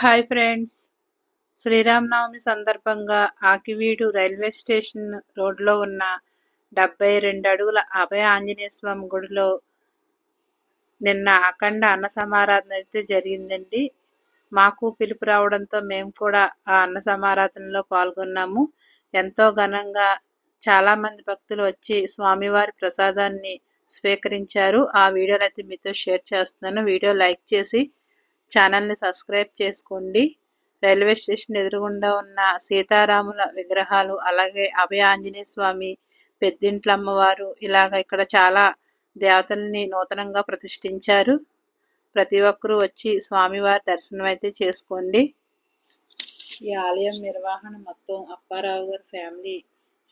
Hi friends. Sri Rama Navami సందర్భంగా Akividu railway station రోడ్లో ఉన్న డెబ్బై రెండు అడుగుల అభయ ఆంజనేయ స్వామి గుడిలో నిన్న అఖండ అన్న సమారాధన అయితే జరిగిందండి. మాకు పిలుపు రావడంతో మేము కూడా ఆ అన్న సమారాధనలో పాల్గొన్నాము. ఎంతో ఘనంగా చాలామంది భక్తులు వచ్చి స్వామివారి ప్రసాదాన్ని స్వీకరించారు. ఆ వీడియోని అయితే మీతో షేర్ చేస్తున్నాను. వీడియో లైక్ చేసి ఛానల్ని సబ్స్క్రైబ్ చేసుకోండి. రైల్వే స్టేషన్ ఎదురుగుండా ఉన్న సీతారాముల విగ్రహాలు అలాగే అభయ ఆంజనేయ స్వామి పెద్దింట్ల అమ్మవారు ఇలాగ ఇక్కడ చాలా దేవతల్ని నూతనంగా ప్రతిష్ఠించారు. ప్రతి ఒక్కరూ వచ్చి స్వామివారి దర్శనం అయితే చేసుకోండి. ఈ ఆలయం నిర్వహణ మొత్తం అప్పారావు గారి ఫ్యామిలీ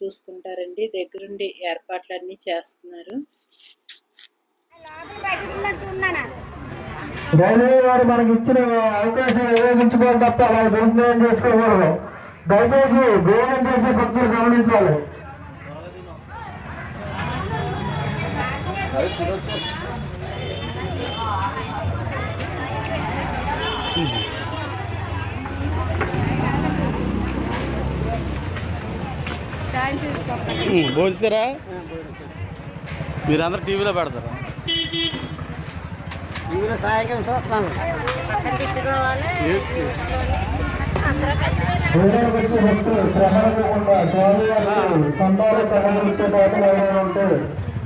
చూసుకుంటారండి. దగ్గరుండి ఏర్పాట్లన్నీ చేస్తున్నారు. రైల్వే వారు మనకి ఇచ్చిన అవకాశం ఉపయోగించుకోవాలి తప్ప అలా దుర్వినియోగం చేసుకోకూడదు. దయచేసి భోజనం చేసే భక్తులు గమనించాలి. భోజనారా మీరందరూ టీవీలో పెడతారు? ఎవరైనా ఉంటే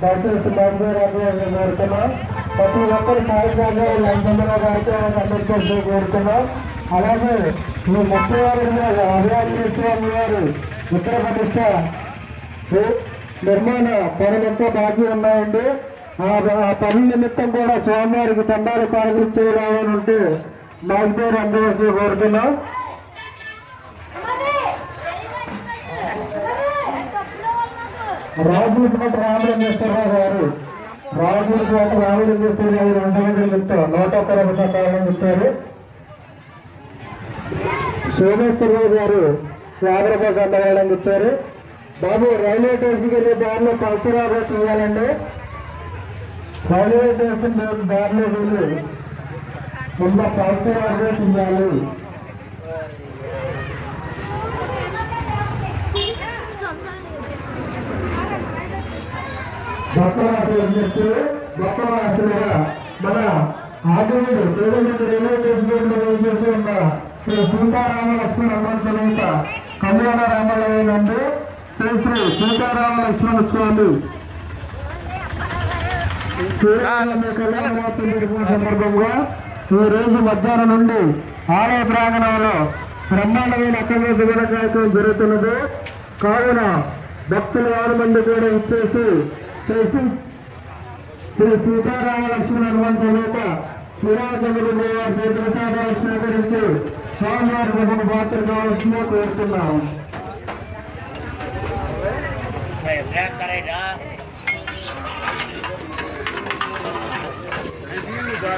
దయచేసి బయలుదేరాలని కోరుతున్నాం ప్రతి ఒక్కరు కార్యక్రమంలో లంచంలో కార్యక్రమాన్ని అందించాల్సి కోరుతున్నాం అలాగే మీ ముఖ్యవారి అభియాన్ని అభివృద్ధి గారు ఉత్తర ప్రతిష్ట నిర్మాణ పనులతో బాకీ ఉన్నాయండి ఆ ఆ పనుల నిమిత్తం కూడా స్వామివారికి చందాలు కార్యక్రమం రావాలని ఉంటే మాకు పేరు అందవలసి కోరుతున్నాం రామలింగేశ్వరరావు గారు రాజులకోట రామలింగేశ్వర గారు రెండు నిమిత్తం నూట ఒక్క రూపాయల ఇచ్చారు. సోమేశ్వరరావు గారు యాభై రూపాయల ఇచ్చారు. బాబు రైల్వే స్టేషన్కి వెళ్ళే దారిలో పల్సరావు చేయాలండి రైల్వే స్టేషన్ దారిలో వెళ్ళి కింద పల్సరావు తీయాలి మన ఆదివుడు పేరుమంది రైల్వే స్టేషన్ చేసి ఉన్న శ్రీ సీతారామ లక్ష్మణ సమేత కళ్యాణ రామాలయం నందు శ్రీ శ్రీ సీతారామ స్వామి సందర్భంగా ఈ రోజు మధ్యాహ్నం నుండి ఆలయ ప్రాంగణంలో బ్రహ్మాండమైన అక్కడే శిబిర కార్యక్రమం జరుగుతున్నది. కావున భక్తులు ఆరు మంది కూడా ఇచ్చేసి శ్రీ శ్రీ- సీతారామ లక్ష్మణ హనుమాన్ సమేత శ్రీరామచంద్రుడు శ్రీ పేరు ప్రసాదాలు స్వీకరించి స్వామివారి ప్రభుత్వ పాత్ర కావాల్సిందిగా కోరుతున్నాము. యొక్క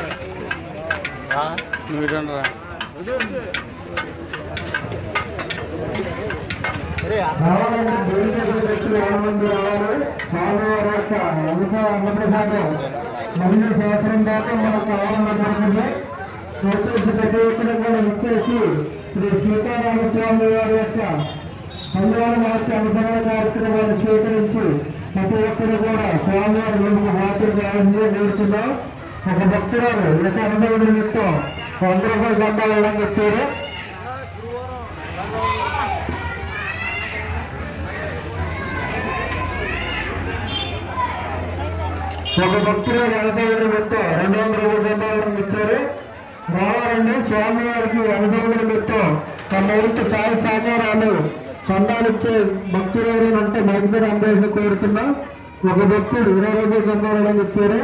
అంశ అన్నప్రసాదం మళ్ళీ సంవత్సరం దాకా మనకు కావాలన్న వచ్చేసి ప్రతి ఒక్కరు కూడా ఇచ్చేసి శ్రీ సీతారామస్వామి వారి యొక్క కళ్యాణ మార్చి అనుసరణ కార్యక్రమాన్ని స్వీకరించి ప్రతి ఒక్కరు కూడా స్వామివారి ముందుకు హాజరు కావాలని కోరుతున్నాం. ఒక భక్తురాలు ఒక అనుభవం నిమిత్తం వంద రూపాయల సంపాదన వచ్చారు. ఒక భక్తులు రణసౌకర్యం మొత్తం రెండు వందల మూడు సంపాదన ఇచ్చారు రావాలండి స్వామి వారికి రణసౌకర్యం మొత్తం తమ వంతు సాయి సాగారాలు చందాలు ఇచ్చే భక్తులు ఎవరైనా ఉంటే భక్తులు అందరికీ కోరుతున్నా. ఒక భక్తుడు ఇరవై రూపాయలు సంపాదన ఇచ్చారు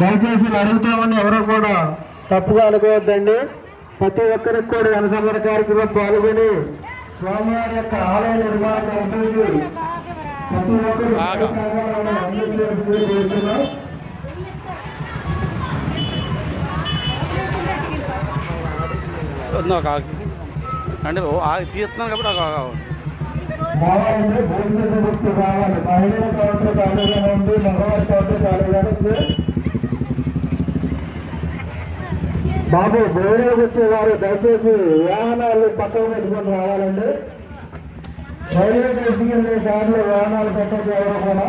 దయచేసి అడుగుతామని ఎవరు కూడా తప్పుగా అనుకోవద్దండి. ప్రతి ఒక్కరికి కూడా రణసంబర కార్యక్రమం పాల్గొని స్వామివారి యొక్క ఆలయ నిర్మాణం ప్రతి ఒక్కరు. వద్దు ఒక. అంటే తీస్తున్నాను కాబట్టి ఒక మహిళల కౌంటర్ ఉంది మగవారి కౌంటర్ ఖాళీగానే ఉంది. బాబు బోర్డులకు వచ్చేవారు దయచేసి వాహనాలు పక్కకు పెట్టుకొని రావాలండి. రైల్వే తీసుకెళ్ళే వెళ్ళే దారిలో వాహనాలు పెట్టదు ఎవరు కూడా